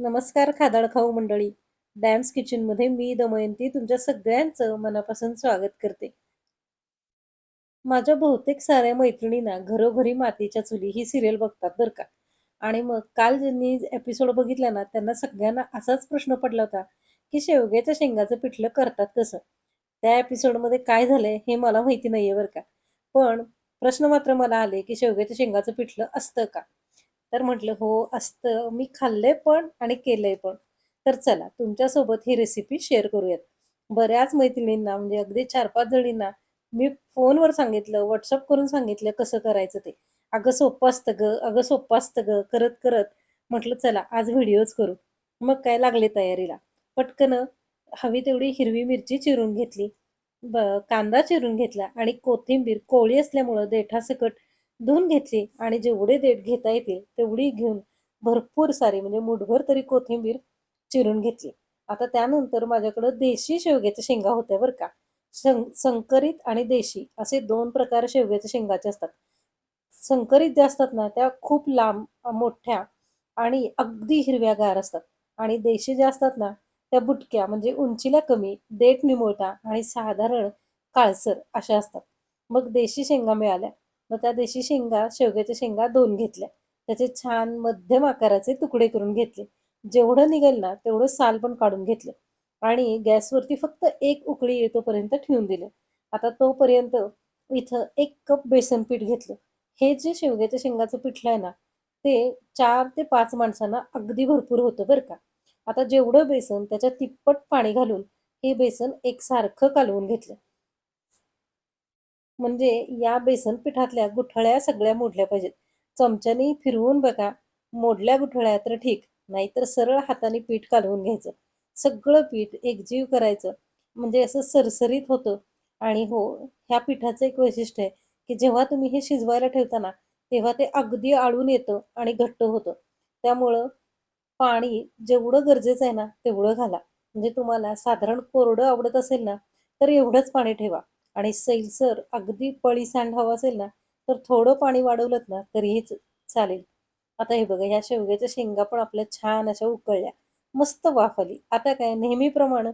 नमस्कार खादाड खाऊ मंडळी. डॅम्स किचनमध्ये मी दमयंती तुमच्या सगळ्यांचं मनापासून स्वागत करते. माझ्या बहुतेक साऱ्या मैत्रिणींना घरोघरी मातीच्या चुली ही सिरियल बघतात बरं का. आणि मग काल ज्यांनी एपिसोड बघितला ना त्यांना सगळ्यांना असाच प्रश्न पडला होता की शेवग्याच्या शेंगाचं पिठलं करतात कसं? त्या एपिसोडमध्ये काय झालंय हे मला माहिती नाहीये बरं का. पण प्रश्न मात्र मला आले की शेवग्याच्या शेंगाचं पिठलं असतं का? तर म्हटलं हो असतं. मी खाल्लंय पण आणि केलंय पण. तर चला तुमच्यासोबत ही रेसिपी शेअर करूयात. बऱ्याच मैत्रिणींना म्हणजे अगदी चार पाच जणींना मी फोनवर सांगितलं व्हॉट्सअप करून सांगितलं कसं करायचं ते. अगं सोपं असतं ग. अगं सोपं असतं ग. करत करत. म्हटलं चला आज व्हिडिओज करू. मग काय लागले तयारीला? पटकन हवी तेवढी हिरवी मिरची चिरून घेतली ब कांदा चिरून घेतला आणि कोथिंबीर कोळी असल्यामुळं देठासकट धुवून घेतली आणि जेवढे देठ घेता येतील तेवढी घेऊन भरपूर सारी म्हणजे मुठभर तरी कोथिंबीर चिरून घेतली. आता त्यानंतर माझ्याकडं देशी शेवग्याच्या शेंगा होत्या बरं का. सं संकरित आणि देशी असे दोन प्रकार शेवग्याच्या शेंगाचे असतात. संकरित ज्या असतात ना त्या खूप लांब मोठ्या आणि अगदी हिरव्यागार असतात. आणि देशी ज्या असतात ना त्या बुटक्या म्हणजे उंचीला कमी देठ निमुळता आणि साधारण काळसर अशा असतात. मग देशी शेंगा मिळाल्या. मग त्या देशी शेंगा शेवग्याच्या शेंगा दोन घेतल्या. त्याचे छान मध्यम आकाराचे तुकडे करून घेतले. जेवढं निघेल ना तेवढं साल पण काढून घेतलं. आणि गॅसवरती फक्त एक उकळी येतोपर्यंत ठेवून दिले. आता तोपर्यंत इथं एक कप बेसन पीठ घेतलं. हे जे शेवग्याच्या शेंगाचं पिठलं आहे ना ते चार ते पाच माणसांना अगदी भरपूर होतं बरं का. आता जेवढं बेसन त्याच्या तिप्पट पाणी घालून हे बेसन एकसारखं कालवून घेतलं. म्हणजे या बेसन पिठातल्या गुठळ्या सगळ्या मोडल्या पाहिजेत. चमच्याने फिरवून बघा. मोडल्या गुठळ्या तर ठीक नाहीतर सरळ हाताने पीठ कालवून घ्यायचं. सगळं पीठ एकजीव करायचं. म्हणजे असं सरसरीत होतं. आणि हो ह्या पिठाचं एक वैशिष्ट्य आहे की जेव्हा तुम्ही हे शिजवायला ठेवता तेव्हा ते अगदी आळून येतं आणि घट्ट होतं. त्यामुळं पाणी जेवढं गरजेचं आहे ना तेवढं घाला. म्हणजे तुम्हाला साधारण कोरडं आवडत असेल ना तर एवढंच पाणी ठेवा. आणि सैलसर अगदी पळी सांड हवं असेल ना तर थोडं पाणी वाढवलं ना तरीही चालेल. आता हे बघा ह्या शेवग्याच्या शेंगा पण आपल्या छान अशा उकळल्या. मस्त वाफ आली आता काय नेहमीप्रमाणे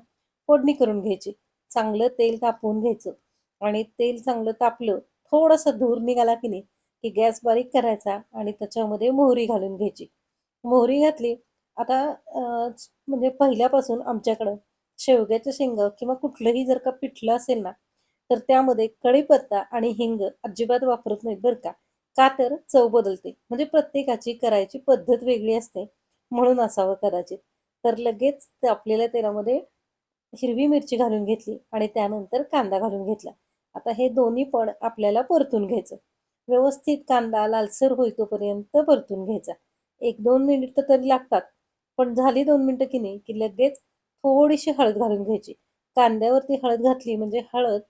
फोडणी करून घ्यायची. चांगलं तेल तापवून घ्यायचं. आणि तेल चांगलं तापलं थोडंसं धूर निघाला की नाही की गॅस बारीक करायचा आणि त्याच्यामध्ये मोहरी घालून घ्यायची. मोहरी घातली आता म्हणजे पहिल्यापासून आमच्याकडं शेवग्याचं शेंगा किंवा कुठलंही जर का पिठलं असेल ना तर त्यामध्ये कढीपत्ता आणि हिंग अजिबात वापरत नाहीत बरं का. का तर चव बदलते. म्हणजे प्रत्येकाची करायची पद्धत वेगळी असते. म्हणून असावं कदाचित. तर लगेच आपल्याला तेलामध्ये हिरवी मिरची घालून घेतली आणि त्यानंतर कांदा घालून घेतला. आता हे दोन्ही पण आपल्याला परतून घ्यायचं. व्यवस्थित कांदा लालसर होईतोपर्यंत परतून घ्यायचा. एक दोन मिनिट तरी लागतात. पण झाली दोन मिनिटं की नाही की लगेच थोडीशी हळद घालून घ्यायची. कांद्यावरती हळद घातली म्हणजे हळद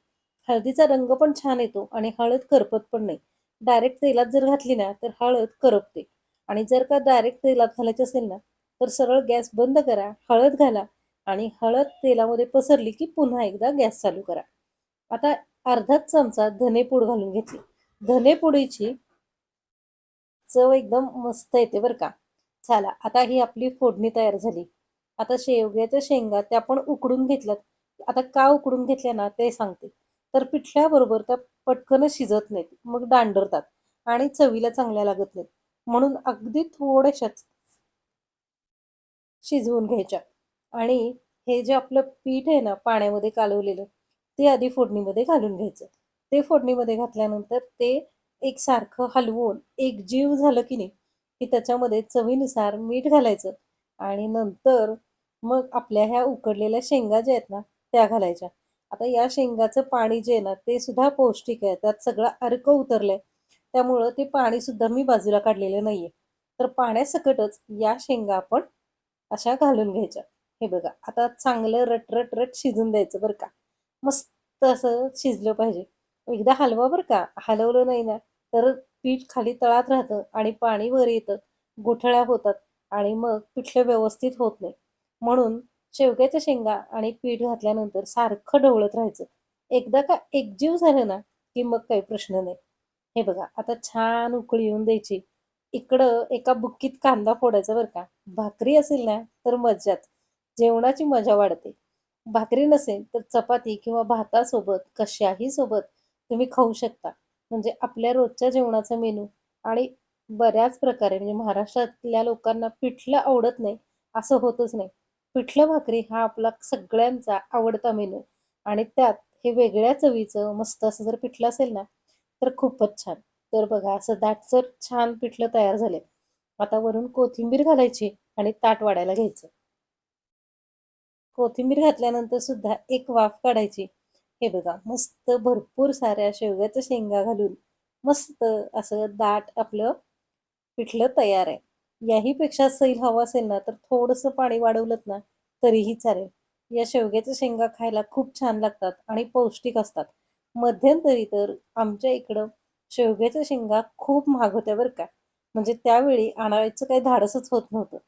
हळदीचा रंग पण छान येतो आणि हळद करपत पण नाही. डायरेक्ट तेलात जर घातली ना तर हळद करपते. आणि जर का डायरेक्ट तेलात घालायची असेल ना तर सरळ गॅस बंद करा हळद घाला आणि हळद तेलामध्ये पसरली की पुन्हा एकदा गॅस चालू करा. आता अर्धाच चमचा धनेपूड घालून घेतली. धनेपुडीची चव एकदम मस्त येते बरं का. चला आता ही आपली फोडणी तयार झाली. आता शेवग्याच्या शेंगा त्या पण उकडून घेतल्यात. आता का उकडून घेतल्या ना ते सांगते. तर पिठल्याबरोबर त्या पटकन शिजत नाहीत मग दांडरतात आणि चवीला चांगल्या लागत नाहीत. म्हणून अगदी थोड्याशाच शिजवून घ्यायच्या. आणि हे जे आपलं पीठ आहे ना पाण्यामध्ये कालवलेलं ते आधी फोडणीमध्ये घालून घ्यायचं. ते फोडणीमध्ये घातल्यानंतर ते एकसारखं हलवून एक जीव झालं की नाही की त्याच्यामध्ये चवीनुसार मीठ घालायचं आणि नंतर मग आपल्या ह्या उकडलेल्या शेंगा ज्या आहेत ना त्या घालायच्या. आता या शेंगाचं पाणी जे आहे ना ते सुद्धा पौष्टिक आहे. त्यात सगळं अर्क उतरलंय. त्यामुळं ते पाणी सुद्धा मी बाजूला काढलेलं नाहीये. तर पाण्यासकटच या शेंगा आपण अशा घालून घ्यायच्या. हे बघा आता चांगलं रट रट रट शिजून द्यायचं बरं का. मस्त असं शिजलं पाहिजे. एकदा हलवा बरं का हलवलं नाही ना तर पीठ खाली तळात राहतं आणि पाणी वर येतं. गोठळ्या होतात आणि मग पिठलं व्यवस्थित होत नाही. म्हणून शेवग्याच्या शेंगा आणि पीठ घातल्यानंतर सारखं ढवळत राहायचं. एकदा का एकजीव झालं ना की मग काही प्रश्न नाही. हे बघा आता छान उकळी येऊन द्यायची. इकडं एका बुक्कीत कांदा फोडायचा बरं का. भाकरी असेल ना तर मज्जाच. जेवणाची मजा वाढते. भाकरी नसेल तर चपाती किंवा भातासोबत कशाही सोबत तुम्ही खाऊ शकता. म्हणजे आपल्या रोजच्या जेवणाचा मेनू आणि बऱ्याच प्रकारे म्हणजे महाराष्ट्रातल्या लोकांना पिठलं आवडत नाही असं होतच नाही. पिठलं भाकरी हा आपला सगळ्यांचा आवडता मेनू आणि त्यात हे वेगळ्या चवीचं मस्त असं जर पिठलं असेल ना तर खूपच छान. तर बघा असं दाटसर छान पिठलं तयार झाले आता वरून कोथिंबीर घालायची आणि ताट वाढायला घ्यायचं. कोथिंबीर घातल्यानंतर सुद्धा एक वाफ काढायची. हे बघा मस्त भरपूर साऱ्या शेवग्याच्या शेंगा घालून मस्त असं दाट आपलं पिठलं तयार आहे. याहीपेक्षा सैल हवा असेल ना तर थोडंसं पाणी वाढवलं ना तरीही चालेल. या शेवग्याच्या शेंगा खायला खूप छान लागतात आणि पौष्टिक असतात. मध्यंतरी तर आमच्या इकडं शेवग्याच्या शेंगा खूप महाग होत्या बरं का. म्हणजे त्यावेळी आणायचं काही धाडसच होत नव्हतं.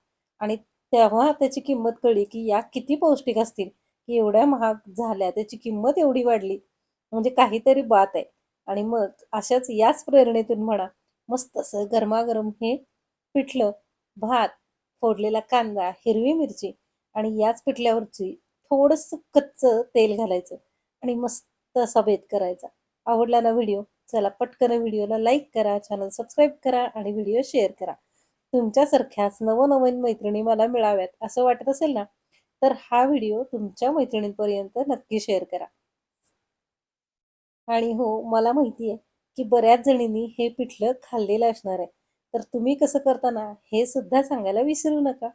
आणि तेव्हा त्याची किंमत कळली की या किती पौष्टिक असतील. की एवढ्या महाग झाल्या त्याची किंमत एवढी वाढली. म्हणजे काहीतरी बात आहे. आणि मग अशाच याच प्रेरणेतून म्हणा मस्त असं गरमागरम हे पिठलं भात फोडलेला कांदा हिरवी मिरची आणि याच पिठल्यावरची थोडंसं कच्चं तेल घालायचं आणि मस्त असा बेत करायचा. आवडला ना व्हिडिओ? चला पटकन व्हिडिओला लाईक करा चॅनल सबस्क्राईब करा आणि व्हिडिओ शेअर करा. तुमच्यासारख्याच नवनवीन मैत्रिणी मला मिळाव्यात असं वाटत असेल ना तर हा व्हिडिओ तुमच्या मैत्रिणींपर्यंत नक्की शेअर करा. आणि हो मला माहिती आहे की बऱ्याच जणींनी हे पिठलं खाल्लेलं असणार आहे. तर तुम्ही कसं करताना हे सुद्धा सांगायला विसरू नका.